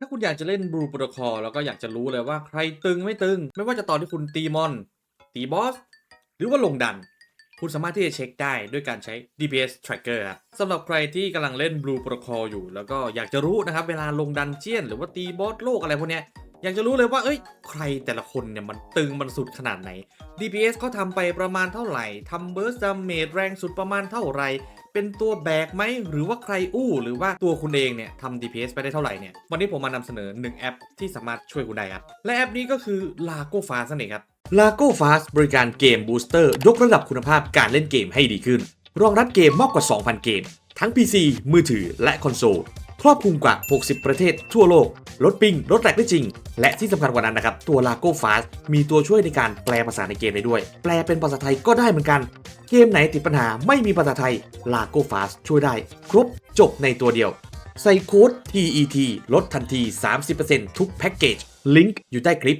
ถ้าคุณอยากจะเล่นบลูโปรโตคอลแล้วก็อยากจะรู้เลยว่าใครตึงไม่ตึง ไม่ว่าจะตอนที่คุณตีมอน ตีบอส หรือว่าลงดัน คุณสามารถที่จะเช็คได้ด้วยการใช้ DPS tracker ครับสำหรับใครที่กำลังเล่น Blue Protocol อยู่ แล้วก็อยากจะรู้นะครับ เวลาลงดันเจียน หรือว่าตีบอสโลกอะไรพวกเนี้ยอยากจะรู้เลยว่า เอ้ย ใครแต่ละคนเนี่ยมันตึงมันสุดขนาดไหน DPS เขาทำไปประมาณเท่าไหร่ ทำ Burst Damage แรงสุดประมาณเท่าไหร่ เป็นตัวแบกไหมหรือว่าใครอู้หรือว่าตัวคุณเองเนี่ยทำ DPS ไปได้เท่าไหร่เนี่ยวันนี้ผมมานำเสนอ 1 แอปที่สามารถช่วยคุณได้ครับ และแอปนี้ก็คือ Lago Fast นั่นเองครับ Lago Fast บริการเกมบูสเตอร์ยกระดับคุณภาพการเล่นเกมให้ดีขึ้น รองรับเกมมากกว่า 2,000 เกม ทั้ง PC มือถือและคอนโซลครอบคลุมกว่า 60 ประเทศทั่วโลก ลดปิง ลดแลกได้จริง และที่สำคัญกว่านั้นนะครับ ตัว Lago Fast มีตัวช่วยในการแปลภาษาในเกมได้ด้วย แปลเป็นภาษาไทยก็ได้เหมือนกัน เกมไหนติดปัญหาไม่มีภาษาไทย Lago Fast ช่วยได้ ครบจบในตัวเดียว ใส่โค้ด TET ลดทันที 30%ทุกแพ็กเกจ ลิงก์อยู่ใต้คลิป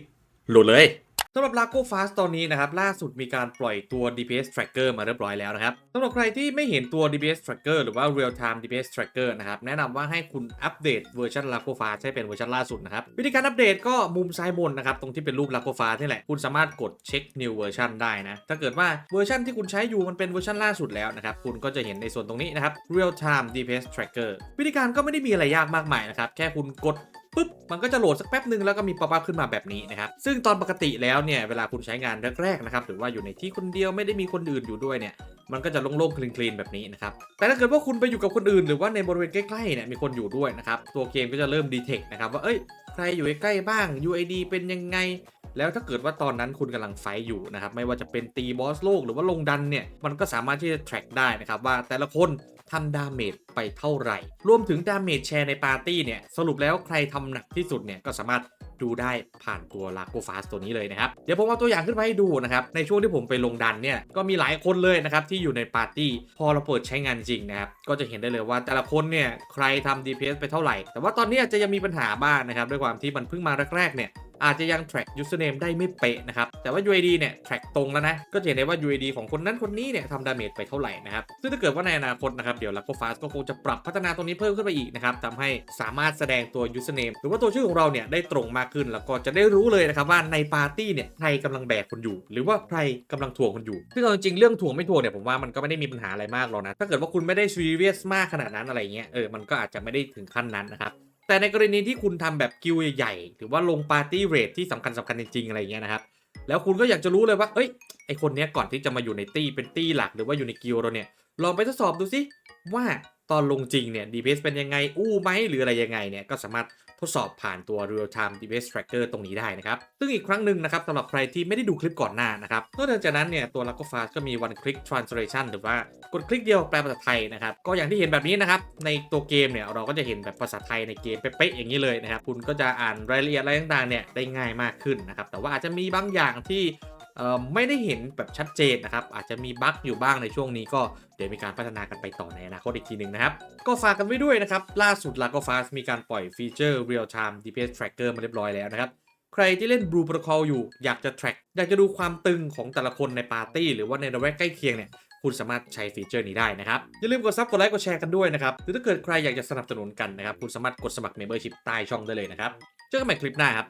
โหลดเลย สำหรับ Lago Fast ตอนนี้นะครับล่าสุดมีการปล่อยตัว DPS Tracker มาเรียบร้อยแล้วนะครับสำหรับใครที่ไม่เห็นตัว DPS Tracker หรือว่า Real Time DPS Tracker นะครับแนะนำว่าให้คุณอัปเดตเวอร์ชัน Lago Fast ให้เป็นเวอร์ชันล่าสุดนะครับวิธีการอัปเดตก็มุมซ้ายบนนะครับตรงที่เป็นรูป Lago Fast นี่แหละคุณสามารถกดเช็ค New Version ได้นะถ้าเกิดว่าเวอร์ชันที่คุณใช้อยู่มันเป็นเวอร์ชันล่าสุดแล้วนะครับคุณก็จะเห็นในส่วนตรงนี้นะครับ Real Time DPS Tracker วิธีการก็ไม่ได้มีอะไรยากมากมายนะครับแค่คุณกด ปุ๊บมันก็จะโหลดสักแป๊บหนึ่งแล้วก็มีป๊อปอัพขึ้นมาแบบนี้นะครับซึ่งตอนปกติแล้วเนี่ยเวลาคุณใช้งานแรกๆนะครับหรือว่าอยู่ในที่คนเดียวไม่ได้มีคนอื่นอยู่ด้วยเนี่ยมันก็จะโล่งๆคลีนๆแบบนี้นะครับ แต่ถ้าเกิดว่าคุณไปอยู่กับคนอื่น หรือว่าในบริเวณใกล้ๆเนี่ยมีคนอยู่ด้วยนะครับ ตัวเกมก็จะเริ่มดีเทคนะครับว่า เอ้ย ใครอยู่ใกล้บ้าง UID เป็นยังไง แล้วถ้าเกิดว่าตอนนั้นคุณกำลังไฟอยู่นะครับไม่ว่าจะเป็นตีบอสโลกหรือว่าลงดันเนี่ยมันก็สามารถที่จะ track ได้นะครับว่าแต่ละคนทำดาเมจไปเท่าไหร่ รวมถึงดาเมจแชร์ในปาร์ตี้เนี่ยสรุปแล้วใครทำหนักที่สุดเนี่ยก็สามารถดูได้ผ่านตัว l a โกฟาสตัวนี้เลยนะครับ เดี๋ยวผมเอาตัวอย่างขึ้นมาให้ดูนะครับ ในช่วงที่ผมไปลงดันเนี่ย ก็มีหลายคนเลยนะครับ ที่อยู่ในปาร์ตี้ พอเราเปิดใช้งานจริงนะครับ ก็จะเห็นได้เลยว่าแต่ละคนเนี่ย ใครทำ DPS ไปเท่าไหร่ แต่ว่าตอนนี้อาจจะยังมีปัญหาบ้างนะครับ ด้วยความที่มันเพิ่งมาแรกๆเนี่ย อาจจะยัง track username ได้ไม่เป๊ะนะครับ แต่ว่า UID เนี่ย track ตรงแล้วนะ ก็จะเห็นได้ว่า UID ของคนนั้นคนนี้เนี่ยทำดาเมจไปเท่าไหร่นะครับ ซึ่งถ้าเกิดว่าในอนาคตนะครับ เดี๋ยว l a c o f a s ก็คงจะปรับพัฒนาตรงนี้เพิ่มขึ้นไปอีกนะครับทำให้สามารถแสดงตัว username หรือว่าตัวชื่อของเราเนี่ยได้ตรงมากขึ้น แล้วก็จะได้รู้เลยนะครับว่าในปาร์ตี้เนี่ยใครกำลังแบกคนอยู่ หรือว่าใครกำลังถ่วงคนอยู่ซึ่งเอาจริงเรื่องถ่วงไม่ถ่วงเนี่ยผมว่ามันก็ไม่ได้มีปัญหาอะไรมากหรอกนะถ้าเกิดว่าคุณไม่ได้ serious มากขนาดนั้นอะไรเงี้ยเออมันก็อาจจะไม่ได้ถึงขั้นนั้นนะครับ แต่ในกรณีที่คุณทำแบบกิวใหญ่ๆหรือว่าลงปาร์ตี้เรทที่สำคัญสำคัญจริงๆอะไรเงี้ยนะครับ แล้วคุณก็อยากจะรู้เลยว่าเอ้ยไอคนเนี้ยก่อนที่จะมาอยู่ในตี้เป็นตี้หลักหรือว่าอยู่ในกิวเราเนี่ยลองไปทดสอบดูสิว่าตอนลงจริงเนี่ยดีเพสเป็นยังไงอู้ไหมหรืออะไรยังไงเนี่ยก็สามารถ ทดสอบผ่านตัว Real Time DPS Tracker ตรงนี้ได้นะครับ ซึ่งอีกครั้งหนึ่งนะครับสำหรับใครที่ไม่ได้ดูคลิปก่อนหน้านะครับนอกจากนั้นเนี่ยตัว l a c o f a s ก็มี one click translation หรือว่ากดคลิกเดียวแปลภาษาไทยนะครับ ก็อย่างที่เห็นแบบนี้นะครับ ในตัวเกมเนี่ยเราก็จะเห็นแบบภาษาไทยในเกมเป๊ะๆอย่างนี้เลยนะครับ คุณก็จะอ่านรายละเอียดอะไรต่างๆเนี่ยได้ง่ายมากขึ้นนะครับ แต่ว่าอาจจะมีบางอย่างที่ ไม่ได้เห็นแบบชัดเจนนะครับ อาจจะมีบั๊กอยู่บ้างในช่วงนี้ก็เดี๋ยวมีการพัฒนากันไปต่อในอนาคตอีกทีหนึ่งนะครับ ก็ฝากกันไว้ด้วยนะครับ ล่าสุด l a g o f a s มีการปล่อยฟีเจอร์ Real Time DPS Tracker มาเรียบร้อยแล้วนะครับ ใครที่เล่น Blue Protocol อยู่อยากจะ track อยากจะดูความตึงของแต่ละคนในปาร์ตี้หรือว่าในระแวกใกล้เคียงเนี่ยคุณสามารถใช้ฟีเจอร์นี้ได้นะครับ อย่าลืมกดซับกดไลค์กดแชร์กันด้วยนะครับ หรือถ้าเกิดใครอยากจะสนับสนุนกันนะครับ คุณสามารถกดสมัคร Membership ใต้ช่องได้เลยนะครับ เจอกันใหม่คลิปหน้าครับ